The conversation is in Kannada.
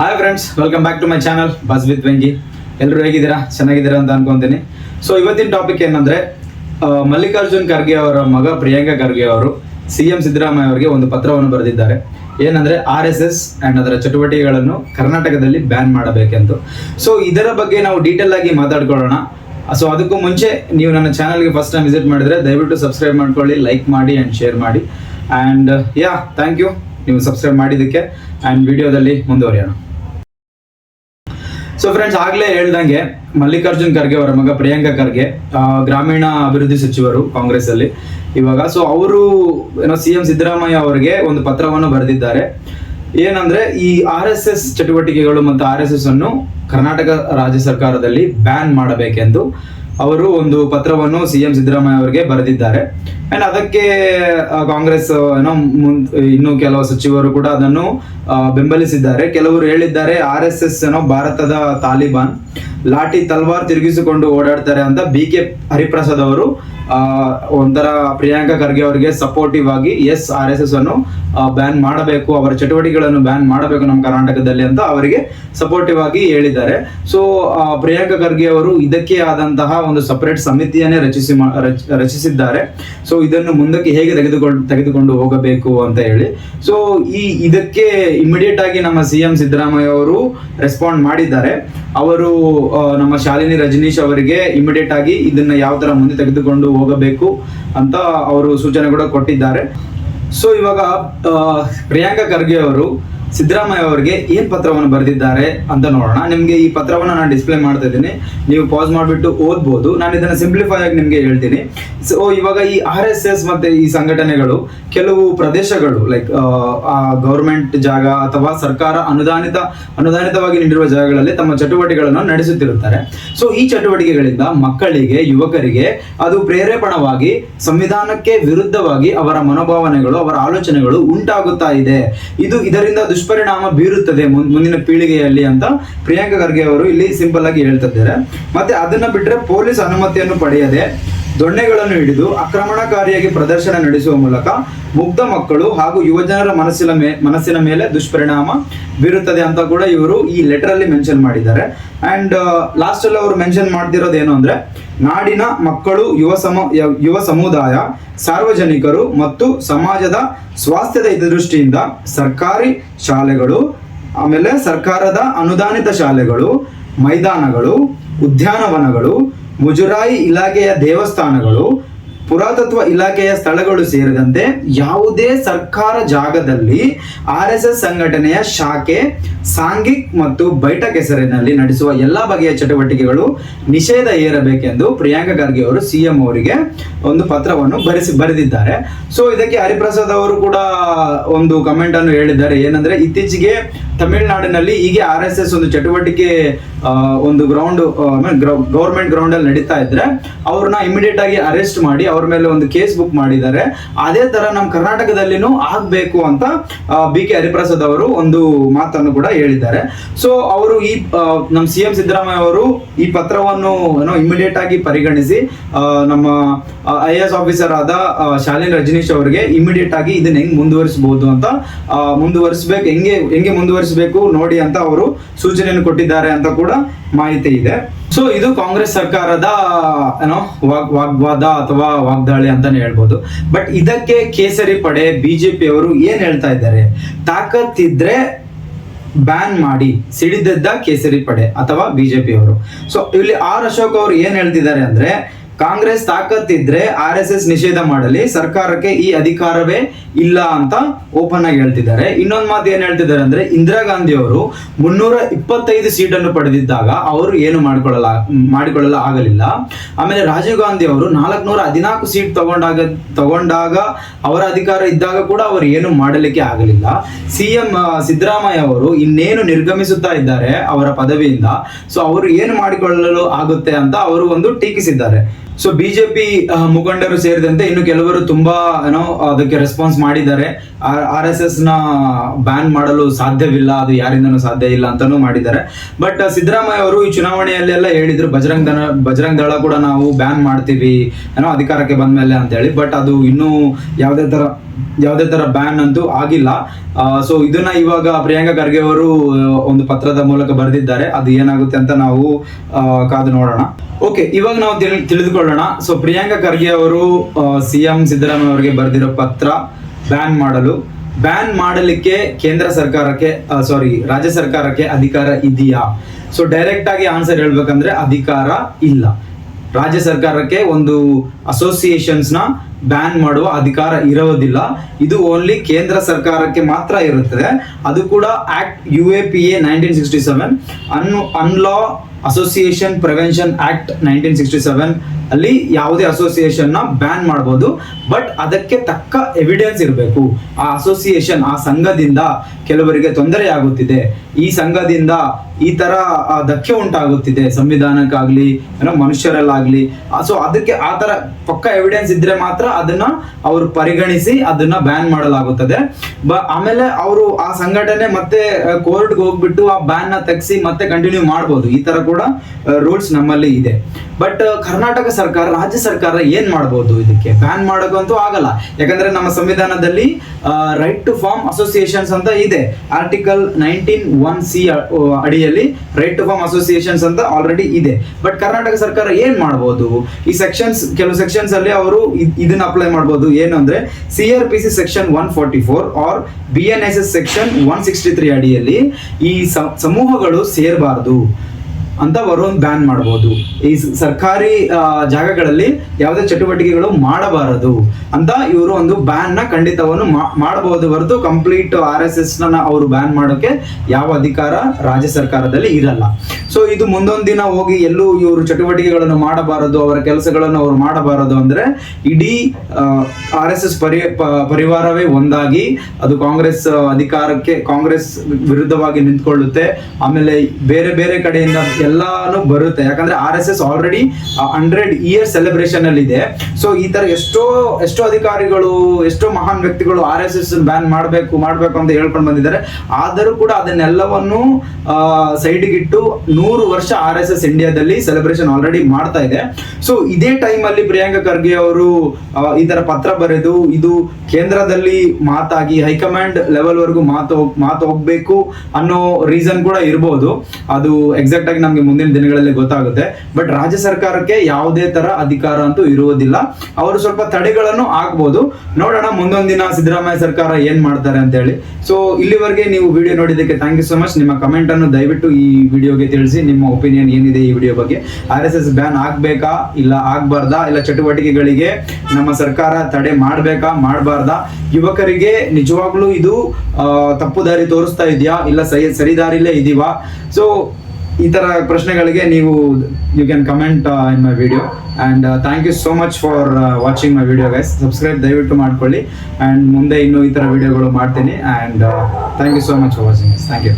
Hi friends welcome back to my channel bus with Vengi ಎಲ್ಲರೂ ಹೇಗಿದ್ದೀರಾ? ಚೆನ್ನಾಗಿದ್ದೀರಾ ಅಂತ ಅನ್ಕೊಂತೀನಿ. ಸೊ ಇವತ್ತಿನ ಟಾಪಿಕ್ ಏನಂದ್ರೆ ಮಲ್ಲಿಕಾರ್ಜುನ್ ಖರ್ಗೆ ಅವರ ಮಗ ಪ್ರಿಯಾಂಕಾ ಖರ್ಗೆ ಅವರು ಸಿ ಎಂ ಸಿದ್ದರಾಮಯ್ಯ ಅವರಿಗೆ ಒಂದು ಪತ್ರವನ್ನು ಬರೆದಿದ್ದಾರೆ. ಏನಂದ್ರೆ, ಆರ್ ಎಸ್ ಎಸ್ ಅಂಡ್ ಅದರ ಚಟುವಟಿಕೆಗಳನ್ನು ಕರ್ನಾಟಕದಲ್ಲಿ ಬ್ಯಾನ್ ಮಾಡಬೇಕೆಂದು. ಸೊ ಇದರ ಬಗ್ಗೆ ನಾವು ಡೀಟೇಲ್ ಆಗಿ ಮಾತಾಡ್ಕೊಳ್ಳೋಣ. ಸೊ ಅದಕ್ಕೂ ಮುಂಚೆ ನೀವು ನನ್ನ ಚಾನಲ್ಗೆ ಫಸ್ಟ್ ಟೈಮ್ ವಿಸಿಟ್ ಮಾಡಿದ್ರೆ ದಯವಿಟ್ಟು ಸಬ್ಸ್ಕ್ರೈಬ್ ಮಾಡ್ಕೊಳ್ಳಿ ಲೈಕ್ ಮಾಡಿ ಅಂಡ್ ಶೇರ್ ಮಾಡಿ. ಅಂಡ್ ಯಾ ಥ್ಯಾಂಕ್ ಯು ನೀವು ಸಬ್ಸ್ಕ್ರೈಬ್ ಮಾಡಿದ್ದಕ್ಕೆ ಆ್ಯಂಡ್ ವಿಡಿಯೋದಲ್ಲಿ ಮುಂದುವರಿಯೋಣ. ಸೊ ಫ್ರೆಂಡ್ಸ್ ಆಗ್ಲೇ ಹೇಳ್ದಂಗೆ ಮಲ್ಲಿಕಾರ್ಜುನ್ ಖರ್ಗೆ ಅವರ ಮಗ ಪ್ರಿಯಾಂಕಾ ಖರ್ಗೆ ಗ್ರಾಮೀಣ ಅಭಿವೃದ್ಧಿ ಸಚಿವರು ಕಾಂಗ್ರೆಸ್ ಅಲ್ಲಿ ಇವಾಗ. ಸೊ ಅವರು, ಏನೋ ಸಿ ಎಂ ಸಿದ್ದರಾಮಯ್ಯ ಅವರಿಗೆ ಒಂದು ಪತ್ರವನ್ನು ಬರೆದಿದ್ದಾರೆ. ಏನಂದ್ರೆ, ಈ ಆರ್ ಎಸ್ ಎಸ್ ಚಟುವಟಿಕೆಗಳು ಮತ್ತು ಆರ್ ಎಸ್ ಎಸ್ ಅನ್ನು ಕರ್ನಾಟಕ ರಾಜ್ಯ ಸರ್ಕಾರದಲ್ಲಿ ಬ್ಯಾನ್ ಮಾಡಬೇಕೆಂದು. ಅವರು ಒಂದು ಪತ್ರವನ್ನು ಸಿಎಂ ಸಿದ್ದರಾಮಯ್ಯ ಅವರಿಗೆ ಬರೆದಿದ್ದಾರೆ. ಅಂಡ್ ಅದಕ್ಕೆ ಕಾಂಗ್ರೆಸ್ ಏನೋ ಇನ್ನು ಕೆಲವು ಸಚಿವರು ಕೂಡ ಅದನ್ನು ಬೆಂಬಲಿಸಿದ್ದಾರೆ. ಕೆಲವರು ಹೇಳಿದ್ದಾರೆ, ಆರ್ ಎಸ್ ಎಸ್ ಏನೋ ಭಾರತದ ತಾಲಿಬಾನ್, ಲಾಠಿ ತಲ್ವಾರ್ ತಿರುಗಿಸಿಕೊಂಡು ಓಡಾಡ್ತಾರೆ ಅಂತ ಬಿ ಕೆ ಹರಿಪ್ರಸಾದ್ ಅವರು ಒಂಥರ ಪ್ರಿಯಾಂಕಾ ಖರ್ಗೆ ಅವರಿಗೆ ಸಪೋರ್ಟಿವ್ ಆಗಿ ಎಸ್ ಆರ್ ಎಸ್ ಎಸ್ ಅನ್ನು ಬ್ಯಾನ್ ಮಾಡಬೇಕು, ಅವರ ಚಟುವಟಿಕೆಗಳನ್ನು ಬ್ಯಾನ್ ಮಾಡಬೇಕು ನಮ್ಮ ಕರ್ನಾಟಕದಲ್ಲಿ ಅಂತ ಅವರಿಗೆ ಸಪೋರ್ಟಿವ್ ಆಗಿ ಹೇಳಿದ್ದಾರೆ. ಸೊ ಪ್ರಿಯಾಂಕಾ ಖರ್ಗೆ ಅವರು ಇದಕ್ಕೆ ಆದಂತಹ ಒಂದು ಸಪರೇಟ್ ಸಮಿತಿಯನ್ನೇ ರಚಿಸಿ ರಚಿಸಿದ್ದಾರೆ. ಸೊ ಇದನ್ನು ಮುಂದಕ್ಕೆ ಹೇಗೆ ತೆಗೆದುಕೊಂಡು ತೆಗೆದುಕೊಂಡು ಹೋಗಬೇಕು ಅಂತ ಹೇಳಿ. ಸೊ ಈ, ಇದಕ್ಕೆ ಇಮಿಡಿಯೇಟ್ ಆಗಿ ನಮ್ಮ ಸಿ ಎಂ ಸಿದ್ದರಾಮಯ್ಯ ಅವರು ರೆಸ್ಪಾಂಡ್ ಮಾಡಿದ್ದಾರೆ. ಅವರು ನಮ್ಮ ಶಾಲಿನಿ ರಜನೀಶ್ ಅವರಿಗೆ ಇಮಿಡಿಯೇಟ್ ಆಗಿ ಇದನ್ನ ಯಾವ ತರ ಮುಂದೆ ತೆಗೆದುಕೊಂಡು ಹೋಗಬೇಕು ಅಂತ ಅವರು ಸೂಚನೆ ಕೂಡ ಕೊಟ್ಟಿದ್ದಾರೆ. ಸೊ ಇವಾಗ ಪ್ರಿಯಾಂಕಾ ಖರ್ಗೆ ಅವರು ಸಿದ್ದರಾಮಯ್ಯ ಅವರಿಗೆ ಏನ್ ಪತ್ರವನ್ನು ಬರೆದಿದ್ದಾರೆ ಅಂತ ನೋಡೋಣ. ನಿಮ್ಗೆ ಈ ಪತ್ರವನ್ನು ನಾನು ಡಿಸ್ಪ್ಲೇ ಮಾಡ್ತಾ ಇದ್ದೀನಿ. ನೀವು ಪಾಸ್ ಮಾಡಿಬಿಟ್ಟು ಓದ್ಬೋದು. ನಾನು ಇದನ್ನ ಸಿಂಪ್ಲಿಫೈ ಆಗಿ ನಿಮ್ಗೆ ಹೇಳ್ತೀನಿ. ಸೊ ಇವಾಗ ಈ ಆರ್ ಎಸ್ ಎಸ್ ಮತ್ತೆ ಈ ಸಂಘಟನೆಗಳು ಕೆಲವು ಪ್ರದೇಶಗಳು ಲೈಕ್ ಆ ಗೌರ್ಮೆಂಟ್ ಜಾಗ ಅಥವಾ ಸರ್ಕಾರ ಅನುದಾನಿತ, ಅನುದಾನಿತವಾಗಿ ನೀಡಿರುವ ಜಾಗಗಳಲ್ಲಿ ತಮ್ಮ ಚಟುವಟಿಕೆಗಳನ್ನು ನಡೆಸುತ್ತಿರುತ್ತಾರೆ. ಸೊ ಈ ಚಟುವಟಿಕೆಗಳಿಂದ ಮಕ್ಕಳಿಗೆ, ಯುವಕರಿಗೆ ಅದು ಪ್ರೇರೇಪಣವಾಗಿ, ಸಂವಿಧಾನಕ್ಕೆ ವಿರುದ್ಧವಾಗಿ ಅವರ ಮನೋಭಾವನೆಗಳು, ಅವರ ಆಲೋಚನೆಗಳು ಉಂಟಾಗುತ್ತಾ ಇದೆ. ಇದು ಇದರಿಂದ ದುಷ್ಪರಿಣಾಮ ಬೀರುತ್ತದೆ ಮುಂದಿನ ಪೀಳಿಗೆಯಲ್ಲಿ ಅಂತ ಪ್ರಿಯಾಂಕಾ ಖರ್ಗೆ ಅವರು ಇಲ್ಲಿ ಸಿಂಪಲ್ ಆಗಿ ಹೇಳ್ತಿದ್ದಾರೆ ಮತ್ತೆ ಅದನ್ನ ಬಿಟ್ಟರೆ ಪೊಲೀಸ್ ಅನುಮತಿಯನ್ನು ಪಡೆಯದೆ ದೊಣ್ಣೆಗಳನ್ನು ಹಿಡಿದು ಆಕ್ರಮಣಕಾರಿಯಾಗಿ ಪ್ರದರ್ಶನ ನಡೆಸುವ ಮೂಲಕ ಮುಗ್ಧ ಮಕ್ಕಳು ಹಾಗೂ ಯುವಜನರ ಮನಸ್ಸಿನ ಮೇ, ಮನಸ್ಸಿನ ಮೇಲೆ ದುಷ್ಪರಿಣಾಮ ಬೀರುತ್ತದೆ ಅಂತ ಕೂಡ ಇವರು ಈ ಲೆಟರ್ ಅಲ್ಲಿ ಮೆನ್ಷನ್ ಮಾಡಿದ್ದಾರೆ. ಅಂಡ್ ಲಾಸ್ಟ್ ಅಲ್ಲಿ ಅವರು ಮೆನ್ಷನ್ ಮಾಡ್ತಿರೋದು ಏನು ಅಂದ್ರೆ, ನಾಡಿನ ಮಕ್ಕಳು, ಯುವ ಸಮ ಯುವ ಸಮುದಾಯ, ಸಾರ್ವಜನಿಕರು ಮತ್ತು ಸಮಾಜದ ಸ್ವಾಸ್ಥ್ಯದ ಹಿತದೃಷ್ಟಿಯಿಂದ ಸರ್ಕಾರಿ ಶಾಲೆಗಳು, ಆಮೇಲೆ ಸರ್ಕಾರದ ಅನುದಾನಿತ ಶಾಲೆಗಳು, ಮೈದಾನಗಳು, ಉದ್ಯಾನವನಗಳು ಮುಜರಾಯಿ ಇಲಾಖೆಯ ದೇವಸ್ಥಾನಗಳು, ಪುರಾತತ್ವ ಇಲಾಖೆಯ ಸ್ಥಳಗಳು ಸೇರಿದಂತೆ ಯಾವುದೇ ಸರ್ಕಾರ ಜಾಗದಲ್ಲಿ ಆರ್ ಎಸ್ ಎಸ್ ಸಂಘಟನೆಯ ಶಾಖೆ, ಸಾಂಘಿಕ್ ಮತ್ತು ಬೈಠಕ್ ಹೆಸರಿನಲ್ಲಿ ನಡೆಸುವ ಎಲ್ಲ ಬಗೆಯ ಚಟುವಟಿಕೆಗಳು ನಿಷೇಧ ಏರಬೇಕೆಂದು ಪ್ರಿಯಾಂಕ ಖರ್ಗೆ ಅವರು ಸಿಎಂ ಅವರಿಗೆ ಒಂದು ಪತ್ರವನ್ನು ಬರೆಸಿ ಬರೆದಿದ್ದಾರೆ. ಸೊ ಇದಕ್ಕೆ ಹರಿಪ್ರಸಾದ್ ಅವರು ಕೂಡ ಒಂದು ಕಮೆಂಟ್ ಅನ್ನು ಹೇಳಿದ್ದಾರೆ. ಏನಂದ್ರೆ, ಇತ್ತೀಚೆಗೆ ತಮಿಳುನಾಡಿನಲ್ಲಿ ಹೀಗೆ ಆರ್ ಎಸ್ ಎಸ್ ಒಂದು ಚಟುವಟಿಕೆ ಒಂದು ಗ್ರೌಂಡ್ ಗೌರ್ಮೆಂಟ್ ಗ್ರೌಂಡ್ ಅಲ್ಲಿ ನಡೀತಾ ಇದ್ರೆ ಅವ್ರನ್ನ ಇಮಿಡಿಯೇಟ್ ಆಗಿ ಅರೆಸ್ಟ್ ಮಾಡಿ ಅವ್ರ ಮೇಲೆ ಒಂದು ಕೇಸ್ ಬುಕ್ ಮಾಡಿದ್ದಾರೆ. ಅದೇ ತರ ನಮ್ಮ ಕರ್ನಾಟಕದಲ್ಲಿನೂ ಆಗ್ಬೇಕು ಅಂತ ಬಿ ಕೆ ಹರಿಪ್ರಸಾದ್ ಅವರು ಒಂದು ಮಾತನ್ನು ಕೂಡ ಹೇಳಿದ್ದಾರೆ. ಸೊ ಅವರು ಈ ನಮ್ಮ ಸಿ ಎಂ ಸಿದ್ದರಾಮಯ್ಯ ಅವರು ಈ ಪತ್ರವನ್ನು, ಏನೋ ಇಮಿಡಿಯೇಟ್ ಆಗಿ ಪರಿಗಣಿಸಿ ನಮ್ಮ ಐ ಎಸ್ ಆಫೀಸರ್ ಆದ ಶಾಲಿನ್ ರಜನೀಶ್ ಅವರಿಗೆ ಇಮಿಡಿಯೇಟ್ ಆಗಿ ಇದನ್ನ ಹೆಂಗ್ ಮುಂದುವರಿಸಬಹುದು ಅಂತ ಮುಂದುವರಿಸಬೇಕು, ಹೆಂಗೆ ಹೆಂಗೆ ಮುಂದುವರಿಸಬೇಕು ನೋಡಿ ಅಂತ ಅವರು ಸೂಚನೆಯನ್ನು ಕೊಟ್ಟಿದ್ದಾರೆ ಅಂತ ಕೂಡ ಮಾಹಿತಿ ಇದೆ. ಸೊ ಇದು ಕಾಂಗ್ರೆಸ್ ಸರ್ಕಾರದ ಏನೋ ವಾಗ್, ವಾಗ್ವಾದ ಅಥವಾ ವಾಗ್ದಾಳಿ ಅಂತಾನೆ ಹೇಳ್ಬೋದು. ಬಟ್ ಇದಕ್ಕೆ ಕೇಸರಿ ಪಡೆ ಬಿಜೆಪಿ ಅವರು ಏನ್ ಹೇಳ್ತಾ ಇದ್ದಾರೆ? ತಾಕತ್ತಿದ್ರೆ ಬ್ಯಾನ್ ಮಾಡಿ, ಸಿಡಿದದ್ದ ಕೇಸರಿ ಪಡೆ ಅಥವಾ ಬಿಜೆಪಿ ಅವರು ಸೊ ಇಲ್ಲಿ ಆರ್ ಅಶೋಕ್ ಅವರು ಏನ್ ಹೇಳ್ತಿದ್ದಾರೆ ಅಂದ್ರೆ ಕಾಂಗ್ರೆಸ್ ತಾಕತ್ತಿದ್ರೆ ಆರ್ ಎಸ್ ಎಸ್ ನಿಷೇಧ ಮಾಡಲಿ, ಸರ್ಕಾರಕ್ಕೆ ಈ ಅಧಿಕಾರವೇ ಇಲ್ಲ ಅಂತ ಓಪನ್ ಆಗಿ ಹೇಳ್ತಿದ್ದಾರೆ. ಇನ್ನೊಂದು ಮಾತು ಏನ್ ಹೇಳ್ತಿದ್ದಾರೆ ಅಂದ್ರೆ, ಇಂದಿರಾ ಗಾಂಧಿ ಅವರು ಮುನ್ನೂರ ಇಪ್ಪತ್ತೈದು ಸೀಟನ್ನು ಪಡೆದಿದ್ದಾಗ ಅವರು ಏನು ಮಾಡಿಕೊಳ್ಳಲ್ಲ ಮಾಡಿಕೊಳ್ಳಲು ಆಗಲಿಲ್ಲ. ಆಮೇಲೆ ರಾಜೀವ್ ಗಾಂಧಿ ಅವರು ನಾಲ್ಕುನೂರ ಹದಿನಾಲ್ಕು ಸೀಟ್ ತಗೊಂಡಾಗ ತಗೊಂಡಾಗ ಅವರ ಅಧಿಕಾರ ಇದ್ದಾಗ ಕೂಡ ಅವರು ಏನು ಮಾಡಲಿಕ್ಕೆ ಆಗಲಿಲ್ಲ. ಸಿ ಎಂ ಸಿದ್ದರಾಮಯ್ಯ ಅವರು ಇನ್ನೇನು ನಿರ್ಗಮಿಸುತ್ತಾ ಇದ್ದಾರೆ ಅವರ ಪದವಿಯಿಂದ, ಸೊ ಅವರು ಏನು ಮಾಡಿಕೊಳ್ಳಲು ಆಗುತ್ತೆ ಅಂತ ಅವರು ಒಂದು ಟೀಕಿಸಿದ್ದಾರೆ. ಸೊ ಬಿಜೆಪಿ ಮುಖಂಡರು ಸೇರಿದಂತೆ ಇನ್ನು ಕೆಲವರು ತುಂಬಾ ಏನೋ ಅದಕ್ಕೆ ರೆಸ್ಪಾನ್ಸ್ ಮಾಡಿದ್ದಾರೆ. ಆರ್ ಎಸ್ ಎಸ್ನ ಬ್ಯಾನ್ ಮಾಡಲು ಸಾಧ್ಯವಿಲ್ಲ, ಅದು ಯಾರಿಂದನೂ ಸಾಧ್ಯ ಇಲ್ಲ ಅಂತಾನೂ ಮಾಡಿದ್ದಾರೆ. ಬಟ್ ಸಿದ್ದರಾಮಯ್ಯ ಅವರು ಈ ಚುನಾವಣೆಯಲ್ಲೆಲ್ಲ ಹೇಳಿದ್ರು, ಬಜರಂಗ್ ದಳ ಬಜರಂಗ್ ದಳ ಕೂಡ ನಾವು ಬ್ಯಾನ್ ಮಾಡ್ತೀವಿ ಏನೋ ಅಧಿಕಾರಕ್ಕೆ ಬಂದ್ಮೇಲೆ ಅಂತ ಹೇಳಿ ಬಟ್ ಅದು ಇನ್ನೂ ಯಾವುದೇ ತರ ಯಾವುದೇ ತರ ಬ್ಯಾನ್ ಅಂತೂ ಆಗಿಲ್ಲ. ಸೊ ಇದನ್ನ ಇವಾಗ ಪ್ರಿಯಾಂಕಾ ಖರ್ಗೆ ಅವರು ಒಂದು ಪತ್ರದ ಮೂಲಕ ಬರೆದಿದ್ದಾರೆ. ಅದು ಏನಾಗುತ್ತೆ ಅಂತ ನಾವು ಕಾದು ನೋಡೋಣ. ಓಕೆ ಇವಾಗ ನಾವು ತಿಳ್- ತಿಳಿದುಕೊಳ್ಳೋಣ ಸೊ ಪ್ರಿಯಾಂಕಾ ಖರ್ಗೆ ಅವರು ಸಿ ಎಂ ಸಿದ್ದರಾಮಯ್ಯ ಅವರಿಗೆ ಬರೆದಿರೋ ಪತ್ರ ಬ್ಯಾನ್ ಮಾಡಲು. ಬ್ಯಾನ್ ಮಾಡಲಿಕ್ಕೆ ಕೇಂದ್ರ ಸರ್ಕಾರಕ್ಕೆ ಸಾರಿ ರಾಜ್ಯ ಸರ್ಕಾರಕ್ಕೆ ಅಧಿಕಾರ ಇದೆಯಾ? ಸೊ ಡೈರೆಕ್ಟ್ ಆಗಿ ಆನ್ಸರ್ ಹೇಳ್ಬೇಕಂದ್ರೆ ಅಧಿಕಾರ ಇಲ್ಲ. ರಾಜ್ಯ ಸರ್ಕಾರಕ್ಕೆ ಒಂದು ಅಸೋಸಿಯೇಷನ್ಸ್ನ ಬ್ಯಾನ್ ಮಾಡುವ ಅಧಿಕಾರ ಇರೋದಿಲ್ಲ. ಇದು ಓನ್ಲಿ ಕೇಂದ್ರ ಸರ್ಕಾರಕ್ಕೆ ಮಾತ್ರ ಇರುತ್ತದೆ. ಅದು ಕೂಡ act U A P A nineteen sixty seven an ಅನ್ಲಾ association prevention act nineteen sixty seven ಅಲ್ಲಿ ಯಾವುದೇ ಅಸೋಸಿಯೇಷನ್ನ ಬ್ಯಾನ್ ಮಾಡಬಹುದು ಬಟ್ ಅದಕ್ಕೆ ತಕ್ಕ ಎವಿಡೆನ್ಸ್ ಇರಬೇಕು. ಆ ಅಸೋಸಿಯೇಷನ್ ಆ ಸಂಘದಿಂದ ಕೆಲವರಿಗೆ ತೊಂದರೆ ಆಗುತ್ತಿದೆ ಈ ಸಂಘದಿಂದ ಈ ತರ ಧಕ್ಕೆ ಉಂಟಾಗುತ್ತಿದೆ ಸಂವಿಧಾನಕ್ಕಾಗ್ಲಿ, ಏನೋ ಮನುಷ್ಯರಲ್ಲಾಗ್ಲಿ. ಸೊ ಅದಕ್ಕೆ ಆ ತರ ಪಕ್ಕ ಎವಿಡೆನ್ಸ್ ಇದ್ರೆ ಮಾತ್ರ ಅದನ್ನ ಅವರು ಪರಿಗಣಿಸಿ ಅದನ್ನ ಬ್ಯಾನ್ ಮಾಡಲಾಗುತ್ತದೆ. ಬ, ಆಮೇಲೆ ಅವರು ಆ ಸಂಘಟನೆ ಮತ್ತೆ ಕೋರ್ಟ್ಗೆ ಹೋಗ್ಬಿಟ್ಟು ಆ ಬ್ಯಾನ್ನ ತೆಗ್ಸಿ ಮತ್ತೆ ಕಂಟಿನ್ಯೂ ಮಾಡ್ಬೋದು. ಈ ತರ ಕೂಡ ರೂಲ್ಸ್ ನಮ್ಮಲ್ಲಿ ಇದೆ. ಬಟ್ ಕರ್ನಾಟಕ ಸರ್ಕಾರ, ರಾಜ್ಯ ಸರ್ಕಾರ ಏನ್ ಮಾಡ್ಬೋದು ಇದಕ್ಕೆ? ಬ್ಯಾನ್ ಮಾಡೋಕ್ಕಂತೂ ಆಗಲ್ಲ. ಯಾಕಂದ್ರೆ ನಮ್ಮ ಸಂವಿಧಾನದಲ್ಲಿ ರೈಟ್ ಟು ಫಾರ್ಮ್ ಅಸೋಸಿಯೇಷನ್ಸ್ ಅಂತ ಇದೆ. Article nineteen one C right to form associations ಅಂತ ಆಲ್ರೆಡಿ ಇದೆ. ಬಟ್ ಕರ್ನಾಟಕ ಸರ್ಕಾರ ಏನ್ ಮಾಡಬಹುದು ಈ ಸೆಕ್ಷನ್ಸ್ ಕೆಲವು ಸೆಕ್ಷನ್ಸ್ ಅಲ್ಲಿ ಅವರು ಇದ್- ಇದನ್ನ ಅಪ್ಲೈ ಮಾಡಬಹುದು ಏನು ಅಂದ್ರೆ C R P C section one forty four or B N S S section one sixty three ಅಡಿಯಲ್ಲಿ ಈ ಸಮೂಹಗಳು ಸೇರಬಾರದು. ಅಂತ ಅವರು ಒಂದು ಬ್ಯಾನ್ ಮಾಡಬಹುದು ಈ ಸರ್ಕಾರಿ ಜಾಗಗಳಲ್ಲಿ ಯಾವುದೇ ಚಟುವಟಿಕೆಗಳು ಮಾಡಬಾರದು ಅಂತ ಇವರು ಒಂದು ಬ್ಯಾನ್ನ ಖಂಡಿತವನ್ನು ಮಾಡಬಹುದು ಹೊರತು ಕಂಪ್ಲೀಟ್ ಆರ್ ಎಸ್ ಎಸ್ನ ಅವರು ಬ್ಯಾನ್ ಮಾಡೋಕೆ ಯಾವ ಅಧಿಕಾರ ರಾಜ್ಯ ಸರ್ಕಾರದಲ್ಲಿ ಇರಲ್ಲ. ಸೊ ಇದು ಮುಂದೊಂದು ದಿನ ಹೋಗಿ ಎಲ್ಲೂ ಇವರು ಚಟುವಟಿಕೆಗಳನ್ನು ಮಾಡಬಾರದು, ಅವರ ಕೆಲಸಗಳನ್ನು ಅವರು ಮಾಡಬಾರದು ಅಂದ್ರೆ ಇಡೀ ಆರ್ ಎಸ್ ಎಸ್ ಪರಿ ಪರಿವಾರವೇ ಒಂದಾಗಿ ಅದು ಕಾಂಗ್ರೆಸ್, ಅಧಿಕಾರಕ್ಕೆ ಕಾಂಗ್ರೆಸ್ ವಿರುದ್ಧವಾಗಿ ನಿಂತ್ಕೊಳ್ಳುತ್ತೆ. ಆಮೇಲೆ ಬೇರೆ ಬೇರೆ ಕಡೆಯಿಂದ ಎಲ್ಲಾನು ಬರುತ್ತೆ. ಯಾಕಂದ್ರೆ R S S already hundred year celebration ಅಲ್ಲಿ ಇದೆ ಸೊ ಈ ತರ ಎಷ್ಟೋ ಎಷ್ಟೋ ಅಧಿಕಾರಿಗಳು, ಎಷ್ಟೋ ಮಹಾನ್ ವ್ಯಕ್ತಿಗಳು ಆರ್ ಎಸ್ ಎಸ್ ಬ್ಯಾನ್ ಮಾಡಬೇಕು ಮಾಡಬೇಕು ಅಂತ ಹೇಳ್ಕೊಂಡು ಬಂದಿದ್ದಾರೆ. ಆದರೂ ಕೂಡ ಅದನ್ನೆಲ್ಲವನ್ನು ಸೈಡ್ಗಿಟ್ಟು ನೂರು ವರ್ಷ ಆರ್ ಎಸ್ ಎಸ್ ಇಂಡಿಯಾದಲ್ಲಿ ಸೆಲೆಬ್ರೇಷನ್ ಆಲ್ರೆಡಿ ಮಾಡ್ತಾ ಇದೆ. ಸೊ ಇದೇ ಟೈಮ್ ಅಲ್ಲಿ ಪ್ರಿಯಾಂಕಾ ಖರ್ಗೆ ಅವರು ಈ ತರ ಪತ್ರ ಬರೆದು, ಇದು ಕೇಂದ್ರದಲ್ಲಿ ಮಾತಾಗಿ, ಹೈಕಮಾಂಡ್ ಲೆವೆಲ್ ವರೆಗೂ ಮಾತು ಮಾತು ಹೋಗ್ಬೇಕು ಅನ್ನೋ ರೀಸನ್ ಕೂಡ ಇರಬಹುದು ಅದು ಎಕ್ಸಾಕ್ಟ್ ಆಗಿ ನಮ್ಗೆ ಮುಂದಿನ ದಿನಗಳಲ್ಲಿ ಗೊತ್ತಾಗುತ್ತೆ. ಬಟ್ ರಾಜ್ಯ ಸರ್ಕಾರಕ್ಕೆ ಯಾವುದೇ ತರ ಅಧಿಕಾರ ಅಂತೂ ಇರುವುದಿಲ್ಲ. ಅವರು ಸ್ವಲ್ಪ ತಡೆಗಳನ್ನು ಹಾಕ್ಬೋದು. ನೋಡೋಣ ಮುಂದೊಂದು ದಿನ ಸಿದ್ದರಾಮಯ್ಯ ಸರ್ಕಾರ ಏನ್ ಮಾಡ್ತಾರೆ ಅಂತ ಹೇಳಿ. ಸೊ ಇಲ್ಲಿವರೆಗೆ ನೀವು ವಿಡಿಯೋ ನೋಡಿದ್ದಕ್ಕೆ ಥ್ಯಾಂಕ್ ಯು ಸೊ ಮಚ್ ನಿಮ್ಮ ಕಮೆಂಟ್ ಅನ್ನು ದಯವಿಟ್ಟು ಈ ವಿಡಿಯೋಗೆ ತಿಳಿಸಿ. ನಿಮ್ಮ ಒಪಿನಿಯನ್ ಏನಿದೆ ಈ ವಿಡಿಯೋ ಬಗ್ಗೆ. ಆರ್ ಎಸ್ ಎಸ್ ಬ್ಯಾನ್ ಆಗ್ಬೇಕಾ? ಇಲ್ಲ ಆಗ್ಬಾರ್ದಾ? ಇಲ್ಲ ಚಟುವಟಿಕೆಗಳಿಗೆ ನಮ್ಮ ಸರ್ಕಾರ ತಡೆ ಮಾಡ್ಬೇಕಾ? ಮಾಡಬಾರ್ದಾ? ಯುವಕರಿಗೆ ನಿಜವಾಗ್ಲೂ ಇದು ತಪ್ಪು ದಾರಿ ತೋರಿಸ್ತಾ ಇದೆಯಾ? ಇಲ್ಲ ಸರಿ ಸರಿ ದಾರಿಲೇ ಇದೀವಾ? ಸೊ ಈ ತರ ಪ್ರಶ್ನೆಗಳಿಗೆ ನೀವು you can comment in my video and thank you so much for watching my video guys subscribe ದಯವಿಟ್ಟು ಮಾಡ್ಕೊಳ್ಳಿ. ಆ್ಯಂಡ್ ಮುಂದೆ ಇನ್ನೂ ಈ ಥರ ವಿಡಿಯೋಗಳು ಮಾಡ್ತೀನಿ. And thank you so much for watching thank you